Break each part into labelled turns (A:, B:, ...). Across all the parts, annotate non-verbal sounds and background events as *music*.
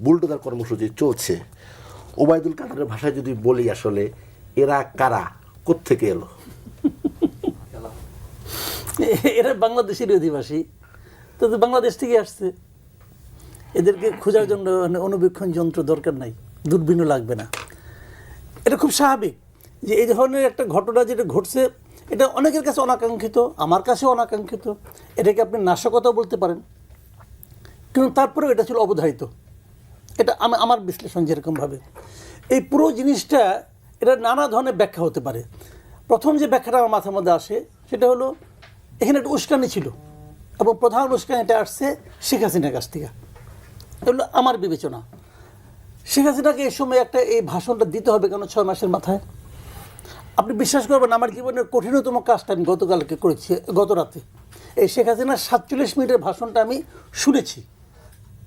A: Bulldozer কর্মসূচি চলছে। ওবায়দুল কাদারের ভাষায় যদি বলি আসলে, এরা কারা? কোত্থেকে এলো? *laughs*
B: এরা বাংলাদেশের অধিবাসী। তো বাংলাদেশ থেকে আসছে। এদেরকে খোঁজার জন্য মানে অনুবীক্ষণ যন্ত্র দরকার নাই, দূরবীনও লাগবে না। এটা খুব স্বাভাবিক যে এই ধরনের একটা ঘটনা যেটা ঘটছে, এটা অনেকের কাছে অনাকাঙ্ক্ষিত, আমার কাছেও অনাকাঙ্ক্ষিত। এটাকে আপনি নাশকতা বলতে পারেন। কিন্তু তারপরেও এটা ছিল অবধারিত। এটা আমি আমার বিশ্লেষণ যেরকমভাবে এই পুরো জিনিসটা এটা নানা ধরনের ব্যাখ্যা হতে পারে। প্রথম যে ব্যাখ্যাটা আমার মাথার মধ্যে আসে, সেটা হলো এখানে একটা উস্কানি ছিল এবং প্রধান উস্কানি এটা আসছে শেখ হাসিনার কাছ থেকে। এগুলো আমার বিবেচনা। শেখ হাসিনাকে এই সময় একটা এই ভাষণটা দিতে হবে কেন ছয় মাসের মাথায়? আপনি বিশ্বাস করবেন, আমার জীবনের কঠিনতম কাজটা আমি গতকালকে করেছি, গত রাতে। এই শেখ হাসিনার সাতচল্লিশ মিনিটের ভাষণটা আমি শুনেছি।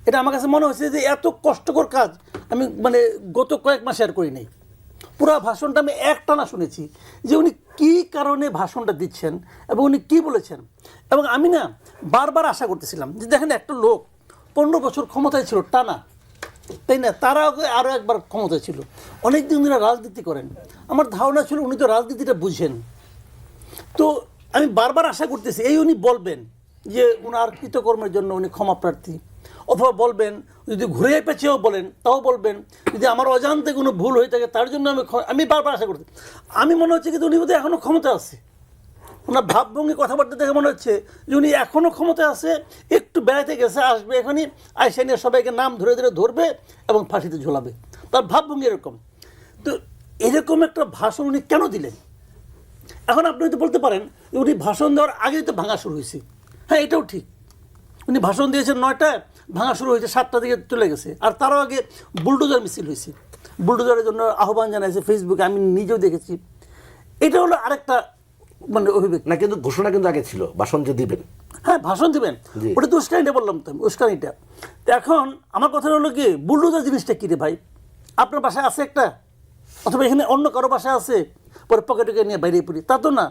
B: এটা আমার কাছে মনে হয়েছে যে এত কষ্টকর কাজ আমি মানে গত কয়েক মাসে আর করি নাই। পুরো ভাষণটা আমি একটানা শুনেছি যে উনি কী কারণে ভাষণটা দিচ্ছেন এবং উনি কী বলেছেন। এবং আমি না বারবার আশা করতেছিলাম যে দেখেন একটা লোক পনেরো বছর ক্ষমতায় ছিল টানা, তাই না? তারা আরও একবার ক্ষমতায় ছিল। অনেক দিন ধরে রাজনীতি করেন। আমার ধারণা ছিল উনি তো রাজনীতিটা বুঝেন। তো আমি বারবার আশা করতেছি, এই উনি বলবেন যে ওনার কৃতকর্মের জন্য উনি ক্ষমা প্রার্থী। অথবা বলবেন, যদি ঘুরে পেঁচেও বলেন, তাও বলবেন, যদি আমার অজান্তে কোনো ভুল হয়ে থাকে, তার জন্য আমি আমি বারবার আশা করছি। আমি মনে হচ্ছে কিন্তু উনি বোধহয় এখনও ক্ষমতা আছে। ওনার ভাবভঙ্গি কথাবার্তা দেখে মনে হচ্ছে যে উনি এখনও ক্ষমতা আছে, একটু বেড়াতে গেছে, আসবে এখানে আইসা নিয়ে সবাইকে নাম ধরে ধরে ধরবে এবং ফাঁসিতে ঝোলাবে। তার ভাবভঙ্গি এরকম। তো এরকম একটা ভাষণ উনি কেন দিলেন? এখন আপনি হয়তো বলতে পারেন উনি ভাষণ দেওয়ার আগেই তো ভাঙা শুরু হয়েছে। হ্যাঁ এটাও ঠিক। উনি ভাষণ দিয়েছেন নয়টায় ভাঙা শুরু হয়েছে সাতটা দিকে চলে গেছে। আর তারও আগে বুলডোজার মিছিল হয়েছে। বুলডোজারের জন্য আহ্বান জানাইছে ফেসবুকে আমি নিজেও দেখেছি। এটা হলো আরেকটা মানে অভিব্যক্তি।
A: না কিন্তু ঘোষণা কিন্তু আগে ছিল ভাষণ যে দিবেন।
B: হ্যাঁ ভাষণ দিবেন। ওটা তো উস্কানিটা বললাম তো আমি, উস্কানিটা। এখন আমার কথা হলো কি বুলডোজার জিনিসটা কী রে ভাই? আপনার বাসায় আছে একটা? অথবা এখানে অন্য কারও বাসায় আছে? পরে পকেটে নিয়ে বাইরে পড়ি। তা তো না।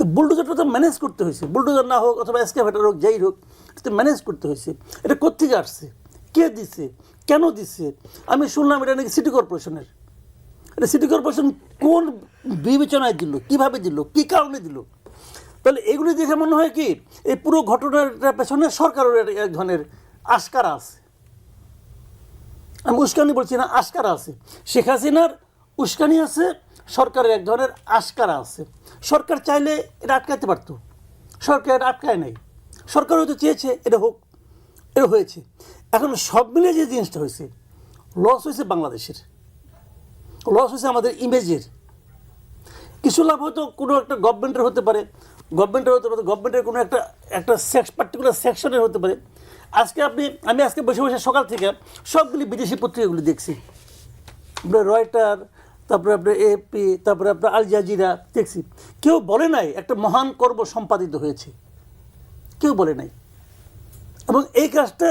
B: তো বুলডোজারটা তো ম্যানেজ করতে হয়েছে। বুলডোজার না হোক অথবা এসকেভেটার হোক, যাই হোক, এটা ম্যানেজ করতে হয়েছে। এটা কোথেকে আসছে? কে দিছে? কেন দিছে? আমি শুনলাম এটা নাকি সিটি কর্পোরেশনের এটা সিটি কর্পোরেশন কোন বিবেচনায় দিল? কীভাবে দিল? কি কারণে দিল? তাহলে এগুলি দেখে মনে হয় কি, এই পুরো ঘটনাটার পেছনে সরকারের এক- ধরনের আশকারা আছে। আমি উস্কানি বলছি না, আশকারা আছে। শেখ হাসিনার উস্কানি আছে সরকারের এক ধরনের আশকারা আছে। সরকার চাইলে এটা আটকাতে পারতো। সরকার এটা আটকায় নাই। সরকার হয়তো চেয়েছে, এটা হোক, এটা হয়েছে। এখন সব মিলে যে জিনিসটা হয়েছে লস হয়েছে বাংলাদেশের। লস হয়েছে আমাদের ইমেজের কিছু লাভ হয়তো কোনো একটা গভর্নমেন্টের হতে পারে। গভর্নমেন্টের হতে পারে গভর্নমেন্টের কোনো একটা একটা সেক্স পার্টিকুলার সেকশনের হতে পারে। আজকে আপনি, আমি আজকে বসে বসে সকাল থেকে সবগুলি বিদেশি পত্রিকাগুলি দেখছি। রয়টার তারপরে আপনার এপি তারপরে আপনার আল জাজিরা দেখছি। কেউ বলে নাই একটা মহান কর্ম সম্পাদিত হয়েছে। কেউ বলে নাই। এবং এই কাজটা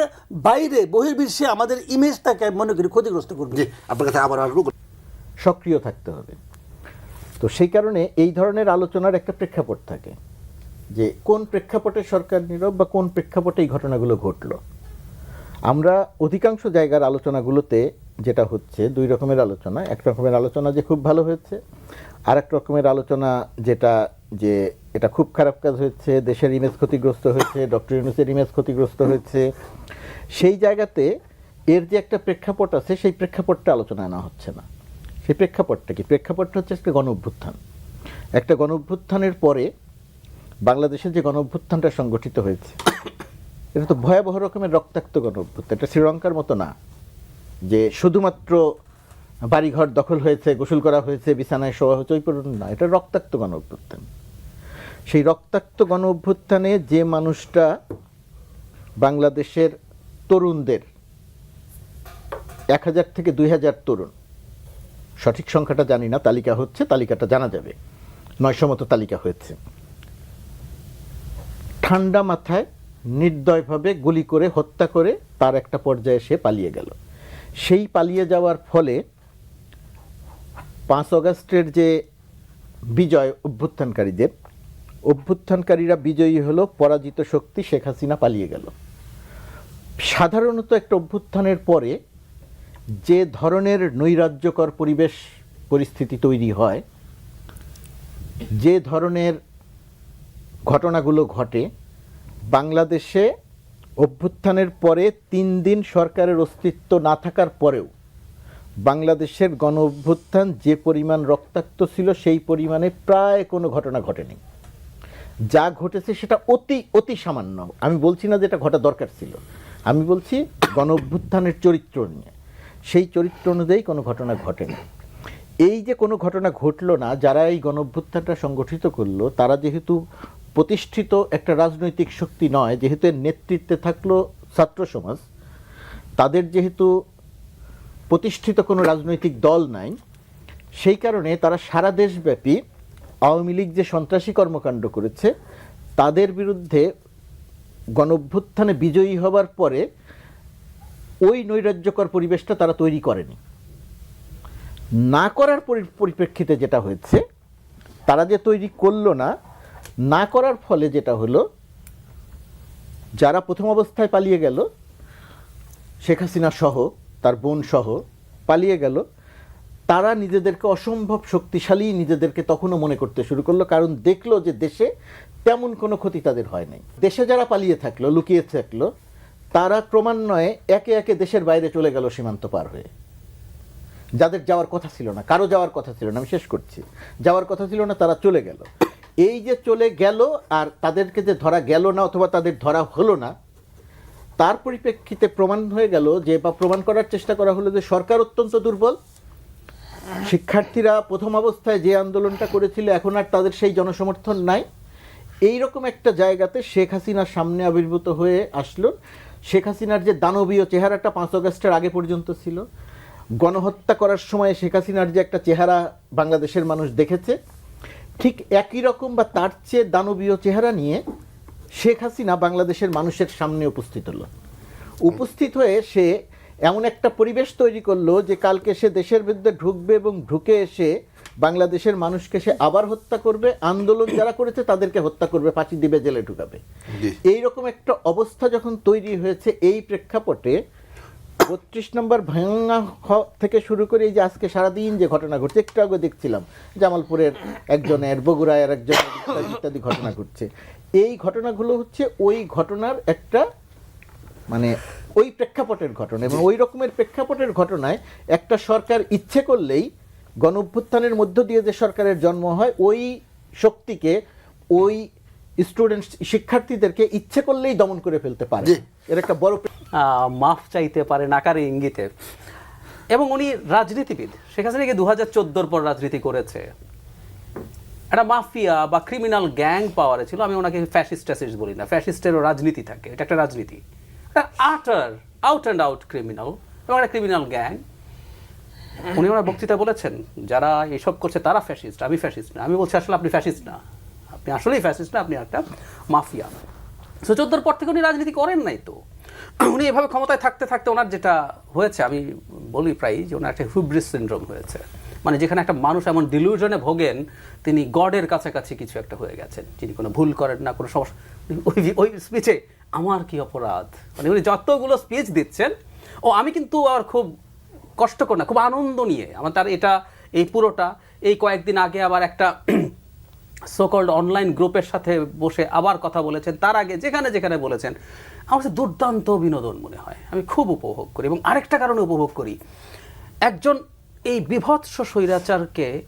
B: বাইরে বহির্বিশ্বে আমাদের ইমেজটাকে আমি মনে করি ক্ষতিগ্রস্ত করবে।
A: জি আপনার কাছে আবার আসব
C: সক্রিয় থাকতে হবে। তো সেই কারণে এই ধরনের আলোচনার একটা প্রেক্ষাপট থাকে যে কোন প্রেক্ষাপটে সরকার নীরব বা কোন প্রেক্ষাপটে এই ঘটনাগুলো ঘটল। আমরা অধিকাংশ জায়গার আলোচনাগুলোতে যেটা হচ্ছে দুই রকমের আলোচনা। এক রকমের আলোচনা যে খুব ভালো হয়েছে আর এক রকমের আলোচনা যেটা যে এটা খুব খারাপ কাজ হয়েছে, দেশের ইমেজ ক্ষতিগ্রস্ত হয়েছে ডক্টর ইউনুসের ইমেজ ক্ষতিগ্রস্ত হয়েছে। সেই জায়গাতে এর যে একটা প্রেক্ষাপট আছে, সেই প্রেক্ষাপটটা আলোচনা আনা হচ্ছে না। সেই প্রেক্ষাপটটা কি? প্রেক্ষাপটটা হচ্ছে একটা গণ অভ্যুত্থান। একটা গণ অভ্যুত্থানের পরে বাংলাদেশের যে গণ অভ্যুত্থানটা সংগঠিত হয়েছে, এটা তো ভয়াবহ রকমের রক্তাক্ত গণ অভ্যুত্থান। এটা শ্রীলঙ্কার মতো না। যে শুধুমাত্র বাড়িঘর দখল হয়েছে, গোসল করা হয়েছে, বিছানায় শোয়া হয়েছে, ওই পর্যন্ত না, এটা রক্তাক্ত গণ অভ্যুত্থান সেই রক্তাক্ত গণ অভ্যুত্থানে যে মানুষটা বাংলাদেশের তরুণদের, এক হাজার থেকে দুই হাজার তরুণ, সঠিক সংখ্যাটা জানি না, তালিকা হচ্ছে, তালিকাটা জানা যাবে। নয়শো মতো তালিকা হয়েছে। ঠান্ডা মাথায় নির্দয়ভাবে গুলি করে, হত্যা করে তার একটা পর্যায়ে সে পালিয়ে গেল। সেই পালিয়ে যাওয়ার ফলে পাঁচ অগাস্টের যে বিজয় অভ্যুত্থানকারীদের অভ্যুত্থানকারীরা বিজয়ী হলো পরাজিত শক্তি শেখ হাসিনা পালিয়ে গেল। সাধারণত একটা অভ্যুত্থানের পরে যে ধরনের নৈরাজ্যকর পরিবেশ পরিস্থিতি তৈরি হয়, যে ধরনের ঘটনাগুলো ঘটে, বাংলাদেশে অভ্যুত্থানের পরে তিন দিন সরকারের অস্তিত্ব না থাকার পরেও বাংলাদেশের গণ অভ্যুত্থান যে পরিমাণ রক্তাক্ত ছিল সেই পরিমাণে প্রায় কোনো ঘটনা ঘটেনি। যা ঘটেছে সেটা অতি অতি সামান্য। আমি বলছি না যে এটা ঘটা দরকার ছিল। আমি বলছি গণ অভ্যুত্থানের চরিত্র নিয়ে। সেই চরিত্র অনুযায়ী কোনো ঘটনা ঘটেনি। এই যে কোনো ঘটনা ঘটলো না, যারা এই গণ অভ্যুত্থানটা সংগঠিত করল, তারা যেহেতু প্রতিষ্ঠিত একটা রাজনৈতিক শক্তি নয়, যেহেতু এর নেতৃত্বে থাকল ছাত্র সমাজ, তাদের যেহেতু প্রতিষ্ঠিত কোনো রাজনৈতিক দল নাই, সেই কারণে তারা সারা দেশব্যাপী আওয়ামী লীগ যে সন্ত্রাসী কর্মকাণ্ড করেছে, তাদের বিরুদ্ধে গণঅভ্যুত্থানে বিজয়ী হবার পরে ওই নৈরাজ্যকর পরিবেশটা তারা তৈরি করেনি। না করার পরি- পরিপ্রেক্ষিতে যেটা হয়েছে, তারা যে তৈরি করল না না করার ফলে যেটা হলো, যারা প্রথম অবস্থায় পালিয়ে গেল, শেখ হাসিনা সহ, তার বোন সহ পালিয়ে গেল, তারা নিজেদেরকে অসম্ভব শক্তিশালী নিজেদেরকে তখনও মনে করতে শুরু করল, কারণ দেখল যে দেশে তেমন কোনো ক্ষতি তাদের হয় নাই। দেশে যারা পালিয়ে থাকল, লুকিয়ে থাকল, তারা ক্রমান্বয়ে একে একে দেশের বাইরে চলে গেল সীমান্ত পার হয়ে। যাদের যাওয়ার কথা ছিল না, কারও যাওয়ার কথা ছিল না, আমি শেষ করছি। যাওয়ার কথা ছিল না, তারা চলে গেল। এই যে চলে গেল আর তাদেরকে যে ধরা গেল না অথবা তাদের ধরা হলো না, তার পরিপ্রেক্ষিতে প্রমাণ হয়ে গেল যে বা প্রমাণ করার চেষ্টা করা হলো যে সরকার অত্যন্ত দুর্বল। শিক্ষার্থীরা প্রথম অবস্থায় যে আন্দোলনটা করেছিল, এখন আর তাদের সেই জনসমর্থন নাই। এই রকম একটা জায়গাতে শেখ হাসিনার সামনে আবির্ভূত হয়ে আসলো। শেখ হাসিনার যে দানবীয় চেহারাটা পাঁচ আগস্টের আগে পর্যন্ত ছিল। গণহত্যা করার সময় শেখ হাসিনার যে একটা চেহারা বাংলাদেশের মানুষ দেখেছে। ঠিক একই রকম বা তার চেয়ে দানবীয় চেহারা নিয়ে শেখ হাসিনা বাংলাদেশের মানুষের সামনে উপস্থিত হলো উপস্থিত হয়ে সে এমন একটা পরিবেশ তৈরি করল যে কালকে সে দেশের বিরুদ্ধে ঢুকবে এবং ঢুকে এসে বাংলাদেশের মানুষকে সে আবার হত্যা করবে আন্দোলন যারা করেছে তাদেরকে হত্যা করবে ফাঁসি দিবে জেলে ঢুকাবে। এই রকম একটা অবস্থা যখন তৈরি হয়েছে এই প্রেক্ষাপটে বত্রিশ নম্বর ভাঙা থেকে শুরু করে এই যে আজকে সারাদিন যে ঘটনা ঘটছে একটু আগে দেখছিলাম জামালপুরের একজনের বগুড়ায় একজনের ইত্যাদি ইত্যাদি ঘটনা ঘটছে। এই ঘটনাগুলো হচ্ছে ওই ঘটনার একটা মানে ওই প্রেক্ষাপটের ঘটনা এবং ওই রকমের প্রেক্ষাপটের ঘটনায় একটা সরকার ইচ্ছে করলেই গণ অভ্যুত্থানের মধ্য দিয়ে যে সরকারের জন্ম হয় ওই শক্তিকে ওই স্টুডেন্ট শিক্ষার্থীদেরকে ইচ্ছে করলেই দমন করে ফেলতে পারে এর একটা বড়
D: মাফ চাইতে পারে নাকারে ইঙ্গিতে। এবং উনি রাজনীতিবিদ। শেখ হাসিনা দু হাজার চোদ্দোর পর রাজনীতি করেছে। একটা মাফিয়া বা ক্রিমিনাল গ্যাং পাওয়ারে ছিল, আমি ওনাকে ফ্যাসিস্ট বলি না। ফ্যাসিস্টেরও রাজনীতি থাকে, এটা একটা রাজনীতি। একটা আটার আউট অ্যান্ড আউট ক্রিমিনাল এবং একটা ক্রিমিনাল গ্যাং উনি ওনার বক্তৃতা বলেছেন, যারা এসব করছে তারা ফ্যাসিস্ট আমি ফ্যাসিস্ট না। আমি বলছি, আসলে আপনি ফ্যাসিস্ট না। আপনি আসলেই ফ্যাসিস্ট না, আপনি একটা মাফিয়া। সো চোদ্দোর পর থেকে উনি রাজনীতি করেন নাই তো। উনি এভাবে ক্ষমতায় থাকতে থাকতে ওনার যেটা হয়েছে, আমি বলি প্রায় যে ওনার একটা হুব্রিস সিন্ড্রোম হয়েছে। মানে যেখানে একটা মানুষ এমন ডিলিউশনে ভোগেন, তিনি গডের কাছাকাছি কিছু একটা হয়ে গেছেন, যিনি কোনো ভুল করেন না, কোনো সমস্যা। ওই ওই স্পিচে আমার কি অপরাধ? মানে উনি যতগুলো স্পিচ দিচ্ছেন, ও আমি কিন্তু আর খুব কষ্টকর না, খুব আনন্দ নিয়ে। আমার তার এটা, এই পুরোটা, এই কয়েকদিন আগে আবার একটা সোকল্ড অনলাইন গ্রুপের সাথে বসে আবার কথা বলেছেন। তার আগে যেখানে যেখানে বলেছেন, আমার কাছে দুর্দান্ত বিনোদন মনে হয়। আমি খুব উপভোগ করি এবং আরেকটা কারণে উপভোগ করি। একজন এই বিভৎস স্বৈরাচারকে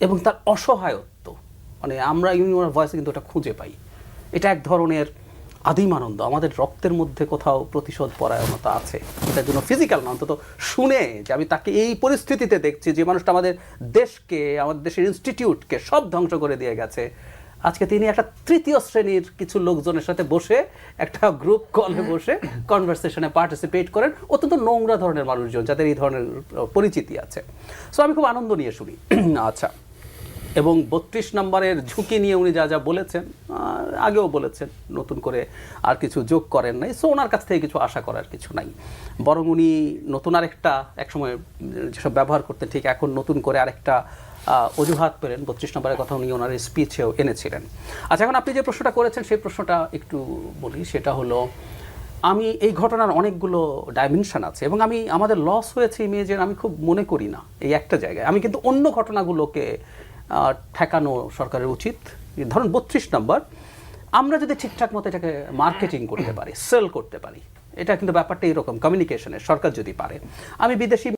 D: এবং তার অসহায়ত্ব মানে আমরা ইউনিয়ন ভয়েসে কিন্তু ওটা খুঁজে পাই। এটা এক ধরনের আদিম আনন্দ। আমাদের রক্তের মধ্যে কোথাও প্রতিশোধ, পরায়ণতা আছে। এটার জন্য ফিজিক্যাল না, অন্তত শুনে যে আমি তাকে এই পরিস্থিতিতে দেখছি যে মানুষটা আমাদের দেশকে, আমাদের দেশের ইনস্টিটিউটকে সব ধ্বংস করে দিয়ে গেছে। আজকে তিনি একটা তৃতীয় শ্রেণির কিছু লোকজনের সাথে বসে, একটা গ্রুপ কলে বসে কনভারসেশনে পার্টিসিপেট করেন অত্যন্ত নোংরা ধরনের মানুষজন, যাদের এই ধরনের পরিচিতি আছে। সো আমি খুব আনন্দ নিয়ে শুনি। *clears throat* আচ্ছা। এবং বত্রিশ নম্বরের ঝুঁকি নিয়ে উনি যা যা বলেছেন আগেও বলেছেন, নতুন করে আর কিছু যোগ করেন নাই। সো ওনার কাছ থেকে কিছু আশা করার কিছু নাই। বরং উনি নতুন আরেকটা, একসময় যেসব ব্যবহার করতেন, ঠিক এখন নতুন করে আরেকটা অজুহাত পেলেন। বত্রিশ নম্বরের কথা উনি ওনার স্পিচেও এনেছিলেন। আচ্ছা এখন আপনি যে প্রশ্নটা করেছেন, সেই প্রশ্নটা একটু বলি। সেটা হলো, আমি এই ঘটনার অনেকগুলো ডাইমেনশন আছে এবং আমি, আমাদের লস হয়েছে ইমেজের আমি খুব মনে করি না, এই একটা জায়গায়। আমি কিন্তু অন্য ঘটনাগুলোকে ঠেকানো সরকারের উচিত। ধরুন বত্রিশ নম্বর, আমরা যদি ঠিকঠাক মতো এটাকে মার্কেটিং করতে পারি সেল করতে পারি, এটা কিন্তু ব্যাপারটা এরকম কমিউনিকেশনের সরকার যদি পারে। আমি বিদেশি